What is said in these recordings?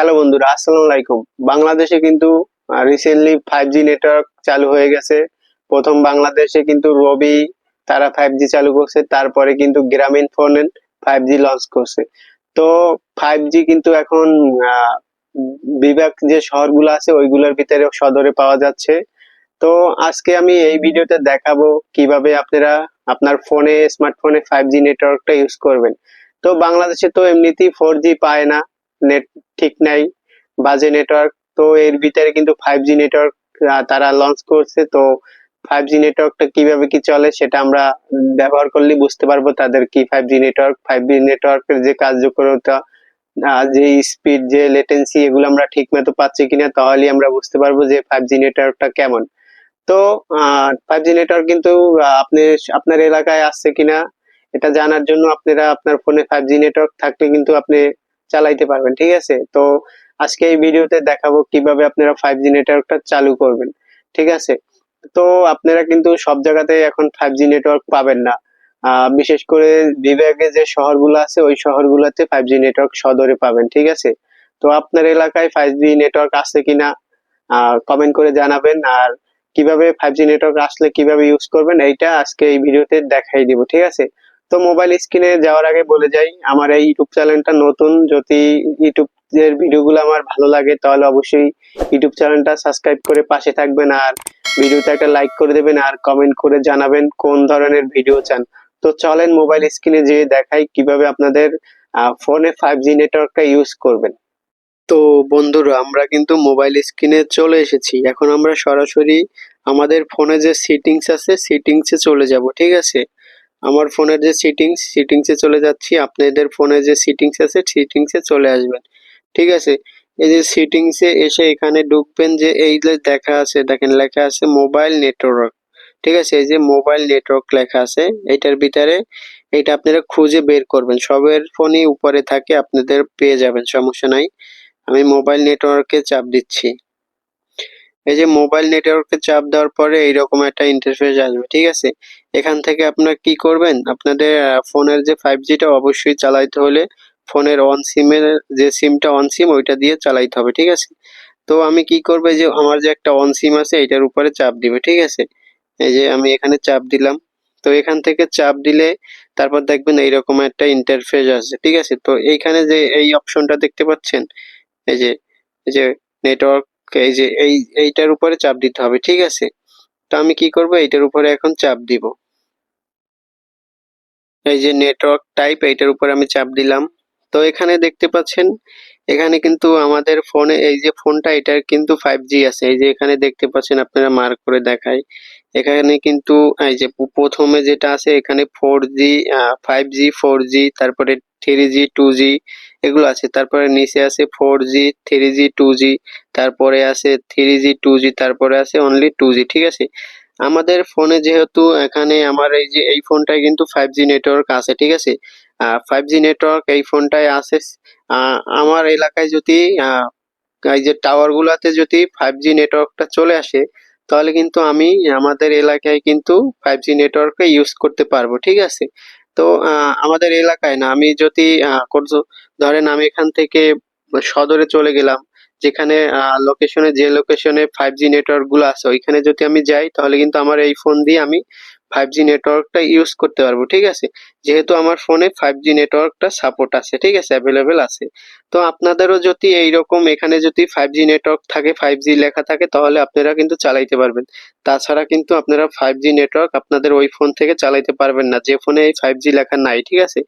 Hello বন্ধুরা, আসসালামু আলাইকুম। বাংলাদেশে কিন্তু রিসেন্টলি ফাইভ জি নেটওয়ার্ক চালু হয়ে গেছে। প্রথম বাংলাদেশে কিন্তু রবি, তারা ফাইভ জি চালু করছে, তারপরে কিন্তু গ্রামীণ ফোন ফাইভ জি লঞ্চ করছে। তো ফাইভ জি কিন্তু এখন বিভাগ যে শহরগুলো আছে, ওইগুলোর ভিতরে সদরে পাওয়া যাচ্ছে। তো আজকে আমি এই ভিডিওতে দেখাবো কীভাবে আপনারা আপনার ফোনে স্মার্টফোনে ফাইভ জি নেটওয়ার্কটা ইউজ করবেন। তো বাংলাদেশে তো এমনিতেই ফোর জি পায় না। নেট ঠিক নাই, বাজে নেটওয়ার্ক তো এর ভিতরে কিন্তু ফাইভ জি নেটওয়ার্ক তারা লঞ্চ করছে, তো ফাইভ জি নেটওয়ার্কটা কীভাবে কি চলে সেটা আমরা ব্যবহার করলে বুঝতে পারব তাদের কি five G network five G নেটওয়ার্কের যে কার্যকরতা যে স্পিড যে লেটেন্সি এগুলো আমরা ঠিক মতো পাচ্ছি কিনা তাহলে আমরা বুঝতে পারব যে ফাইভ জি নেটওয়ার্কটা কেমন। তো ফাইভ জি নেটওয়ার্ক কিন্তু আপনি, আপনার এলাকায় আসছে কিনা, এটা জানার জন্য আপনারা, আপনার ফোনে ফাইভ জি নেটওয়ার্ক থাকলে কিন্তু আপনি চালাইতে পারবেন, ঠিক আছে? তো আজকে এই ভিডিওতে দেখাবো কীভাবে আপনারা ফাইভ জি নেটওয়ার্কটা চালু করবেন, ঠিক আছে? তো আপনারা কিন্তু সব জায়গাতে এখন ফাইভ জি নেটওয়ার্ক পাবেন না। বিশেষ করে বিভাগে যে শহরগুলো আছে, ওই শহরগুলোতে ফাইভ জি নেটওয়ার্ক সদরে পাবেন, ঠিক আছে? তো আপনার এলাকায় ফাইভ জি নেটওয়ার্ক আছে কিনা কমেন্ট করে জানাবেন। আর কীভাবে ফাইভ জি নেটওয়ার্ক আসলে কীভাবে ইউজ করবেন, এইটা আজকে এই ভিডিওতে দেখাই দিব, ঠিক আছে? তো মোবাইল স্ক্রিনে যাওয়ার আগে বলে যাই, আমার এই ইউটিউব চ্যানেলটা নতুন। যদি ইউটিউব এর ভিডিওগুলো আমার ভালো লাগে, তাহলে অবশ্যই ইউটিউব চ্যানেলটা সাবস্ক্রাইব করে পাশে থাকবেন আর ভিডিওতে একটা লাইক করে দেবেন আর কমেন্ট করে জানাবেন কোন ধরনের ভিডিও চান। তো চলেন মোবাইল স্ক্রিনে যেয়ে দেখাই কীভাবে আপনাদের ফোনে ফাইভ জি নেটওয়ার্কটা ইউজ করবেন। তো বন্ধুরা, আমরা কিন্তু মোবাইল স্ক্রিনে চলে এসেছি। এখন আমরা সরাসরি আমাদের ফোনে যে সেটিংস আছে সেটিংসে চলে যাব, ঠিক আছে? আমার ফোনের যে সেটিংস সেটিংসে চলে যাচ্ছি। আপনাদের ফোনে যে সেটিংস আছে সেটিংসে চলে আসবেন। ঠিক আছে? এই যে সেটিংসে এসে এখানে ঢুকবেন যে, এই যে দেখা আছে, দেখেন লেখা আছে মোবাইল নেটওয়ার্ক ঠিক আছে? এই যে মোবাইল নেটওয়ার্ক লেখা আছে, এটার ভিতরে এটা আপনারা খুঁজে বের করবেন। সবের ফোনই উপরে থাকে, আপনাদের পেয়ে যাবেন, সমস্যা নাই। আমি মোবাইল নেটওয়ার্কে চাপ দিচ্ছি। এই যে মোবাইল নেটওয়ার্কে চাপ দেওয়ার পরে এইরকম একটা ইন্টারফেস আসবে, ঠিক আছে? এখান থেকে আপনারা কি করবেন? আপনাদের ফোনের যে ফাইভ জিটা অবশ্যই চালাইতে হলে ফোনের অন সিমের যে সিমটা অন সিম ওইটা দিয়ে চালাইতে হবে, ঠিক আছে? তো আমি কি করব? যে আমার যে একটা অন সিম আছে এটার উপরে চাপ দিবে, ঠিক আছে? এই যে আমি এখানে চাপ দিলাম। তো এখান থেকে চাপ দিলে তারপর দেখবেন এইরকম একটা ইন্টারফেস আসছে, ঠিক আছে? তো এইখানে যে এই অপশনটা দেখতে পাচ্ছেন? এই যে এই যে নেটওয়ার্ক এই যে এই, এইটার উপরে চাপ দিতে হবে, ঠিক আছে? তো আমি কি করব? এইটার উপরে এখন চাপ দিব। এই যে নেটওয়ার্ক টাইপ এইটার উপরে আমি চাপ দিলাম। তো এখানে দেখতে পাচ্ছেন, এখানে কিন্তু আমাদের ফোনে, এই যে ফোনটা, এটার কিন্তু ফাইভ জি আছে। এই যে এখানে দেখতে পাচ্ছেন, আপনারা মার্ক করে দেখায় এখানে কিন্তু, এই যে প্রথমে যেটা আছে, এখানে four G five G four G তারপরে থ্রি জি টু জি এগুলো আছে। তারপরে নিচে আছে four G three G two G তারপরে আছে থ্রি জি টু জি তারপরে আছে অনলি টু জি ঠিক আছে? আমাদের ফোনে যেহেতু এখানে আমার এই যে, এই ফোনটায় কিন্তু ফাইভ জি নেটওয়ার্ক আছে, ঠিক আছে? ফাইভ জি নেটওয়ার্ক এই ফোনটায় আছে। আমার এলাকায় যদি এই যে টাওয়ার গুলাতে যদি ফাইভ জি নেটওয়ার্কটা চলে আসে, তাহলে কিন্তু আমি আমাদের এলাকায় কিন্তু ফাইভ জি নেটওয়ার্কটা ইউজ করতে পারব, ঠিক আছে? তো আমাদের এলাকায় না, আমি যদি ধরেন আমি এখান থেকে সদরে চলে গেলাম, যেখানে লোকেশনে যে লোকেশনে ফাইভ জি নেটওয়ার্কগুলো আছে, ওইখানে যদি আমি যাই, তাহলে কিন্তু আমার এই ফোন দিয়ে আমি ফাইভ জি নেটওয়ার্কটা ইউজ করতে পারব, ঠিক আছে? যেহেতু আমার ফোনে ফাইভ জি নেটওয়ার্কটা সাপোর্ট আছে, ঠিক আছে? অ্যাভেলেবেল আছে। তো আপনাদেরও যদি এইরকম এখানে যদি ফাইভ জি নেটওয়ার্ক থাকে ফাইভ জি লেখা থাকে, তাহলে আপনারা কিন্তু চালাইতে পারবেন। তাছাড়া কিন্তু আপনারা ফাইভ জি নেটওয়ার্ক আপনাদের ওই ফোন থেকে চালাইতে পারবেন না। যে ফোনে এই ফাইভ জি লেখা নাই, ঠিক আছে?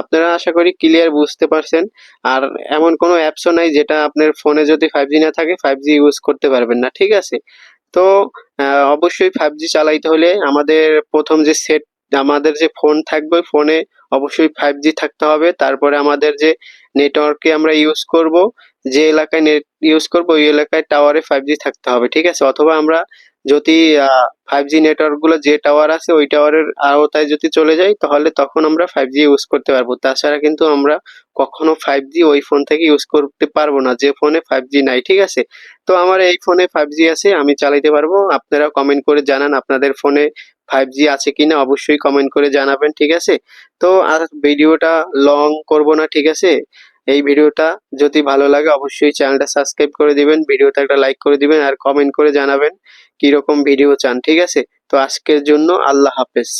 আপনারা আশা করি ক্লিয়ার বুঝতে পারছেন। আর এমন কোনো অ্যাপসও নাই যেটা আপনার ফোনে যদি ফাইভ জি না থাকে ফাইভ জি ইউজ করতে পারবেন না, ঠিক আছে? তো অবশ্যই ফাইভ জি চালাইতে হলে আমাদের প্রথম যে সেট আমাদের যে ফোন থাকবে ফোনে অবশ্যই ফাইভ জি থাকতে হবে। তারপরে আমাদের যে নেটওয়ার্কে আমরা ইউজ করব, যে এলাকায় নেট ইউজ করব, ওই এলাকায় টাওয়ারে ফাইভ জি থাকতে হবে, ঠিক আছে? অথবা আমরা যদি ফাইভ জি নেটওয়ার্কগুলো যে টাওয়ার আছে, ওই টাওয়ারের আওতায় যদি চলে যাই, তাহলে তখন আমরা ফাইভ জি ইউজ করতে পারব। তাছাড়া কিন্তু আমরা কখনো ফাইভ জি ওই ফোন থেকে ইউজ করতে পারব না, যে ফোনে ফাইভ জি নাই, ঠিক আছে? তো আমার এই ফোনে ফাইভ জি আছে, আমি চালাইতে পারব। আপনারা কমেন্ট করে জানান আপনাদের ফোনে ফাইভ জি আছে কিনা, অবশ্যই কমেন্ট করে জানাবেন, ঠিক আছে? তো আর ভিডিওটা লং করব না, ঠিক আছে? এই ভিডিওটা যদি ভালো লাগে, অবশ্যই চ্যানেলটা সাবস্ক্রাইব করে দিবেন ভিডিওটা একটা লাইক করে দিবেন আর কমেন্ট করে জানাবেন কীরকম ভিডিও চান, ঠিক আছে? তো আজকের জন্য আল্লাহ হাফেজ।